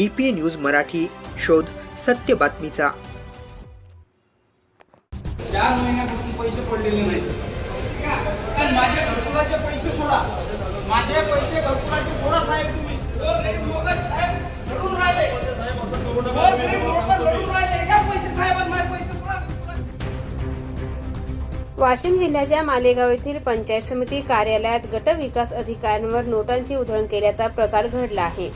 D P A news Marathi शोध सत्य बातमीचा. चार महिन्यापासून पैसे पडलेले नाहीत. माझ्या घरकुलाचे पैसे सोडा. माझे पैसे घरकुलाचे सोडा साहेब तुम्ही. वाशिम जिल्ह्याच्या मालेगाव येथील पंचायत समिती कार्यालयात गट विकास अधिकाऱ्यांवर नोटांची उधळण केल्याचा प्रकार घडला आहे.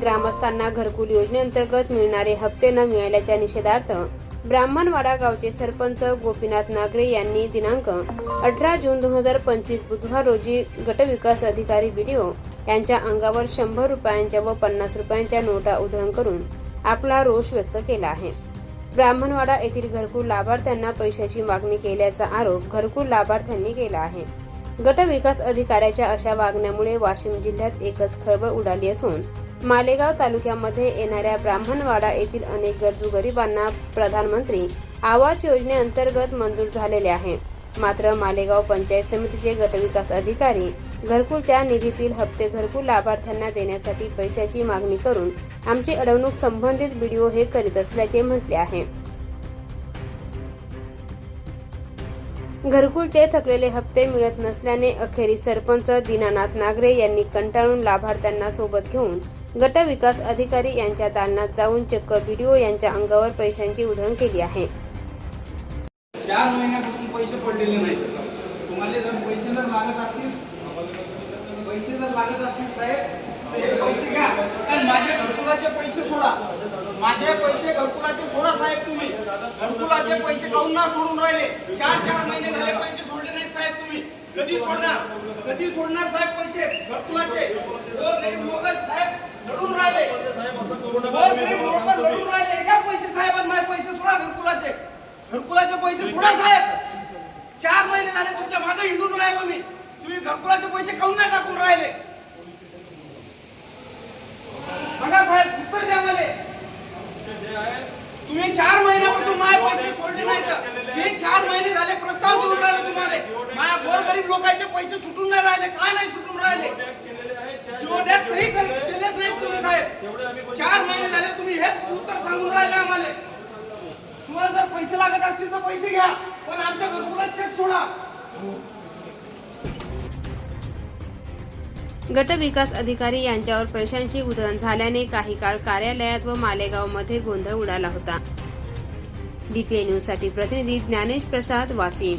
ग्रामस्थांना घरकुल योजनेअंतर्गत मिळणारे हप्ते न मिळाल्याच्या निषेधार्थ ब्राह्मणवाडा गावचे सरपंच गोपीनाथ नागरे यांनी दिनांक अठरा जून दोन हजार पंचवीस बुधवार रोजी गटविकास अधिकारी बीडीओ यांच्या अंगावर शंभर रुपयांच्या व पन्नास रुपयांच्या नोटा उधळण करून आपला रोष व्यक्त केला आहे. ब्राह्मणवाडा येथील घरकुल लाभार्थ्यांना पैशाची मागणी केल्याचा आरोप घरकुल लाभार्थ्यांनी केला आहे. गट विकास अधिकाऱ्याच्या अशा वागण्यामुळे वाशिम जिल्ह्यात एकच खळबळ उडाली असून मालेगाव तालुक्यामध्ये येणाऱ्या ब्राह्मणवाडा येथील अनेक गरजू गरिबांना प्रधानमंत्री आवास योजनेअंतर्गत मंजूर झालेले आहे. मात्र मालेगाव पंचायत समितीचे गटविकास अधिकारी घरकुलच्या निधीतील हप्ते घरकुल लाभार्थ्यांना देण्यासाठी पैशाची मागणी करून आमची अडवणूक संबंधित व्हिडिओ हे करीत असल्याचे म्हटले आहे. घरकुलचे थकलेले हप्ते मिळत नसल्याने अखेरीस सरपंच दीनानाथ नागरे यांनी कंटाळून लाभार्थ्यांना सोबत घेऊन गटविकास अधिकारी यांच्या दालनात जाऊन चक्क बीडीओ यांच्या अंगावर पैशांची उधळण केली आहे. चार महिन्यापासून पैसे पडलेले नाही तुम्हाला जर पैसे जर लागत असतील पैसे जर लागत असतील साहेब तर हे पैसे घ्या. पण माझे घरकुलाचे पैसे सोडा. माझे पैसे घरकुलाचे सोडा साहेब तुम्ही. घरकुलाचे पैसे काऊन ना सोडून राहिले? चार चार महिने झाले पैसे सोडले नाही साहेब तुम्ही. कधी सोडणार? कधी सोडणार साहेब पैसे? घरकुलाचे. हो, गोरगरीब लोक साहेब लढून राहिले. हो, गोरगरीब लोक लढून राहिले. घ्या पैसे साहेब माझे पैसे सोडा घरकुलाचे. घरकुलाचे पैसे सोडा साहेब. चार महिने झाले तुमच्या मागे हिंडून राहिलो मी तुम्ही घरकुलाचे पैसे काऊन नाही टाकून राहिले सांगा साहेब उत्तर द्या मला तुम्ही चार महिन्यापासून माझे पैसे सोडले नाहीत मी चार महिने झाले प्रस्ताव देऊन राहिले तुम्हाला माझ्या गोरगरीब लोकांचे पैसे सुटून नाही राहिले काय नाही सुटून राहिले? जिओ काही केलेच नाही तुम्ही साहेब. चार महिने झाले तुम्ही हेच उत्तर सांगून राहिले आम्हाला. तुम्हाला जर पैसे लागत असतील तर पैसे घ्या पण आमच्या घरकुला चेक सोडा. गट विकास अधिकारी यांच्यावर पैशांची उधळण झाल्याने काही काळ कार्यालयात व मालेगावमध्ये गोंधळ उडाला होता. डीपीए न्यूजसाठी प्रतिनिधी ज्ञानेश प्रसाद वासिम.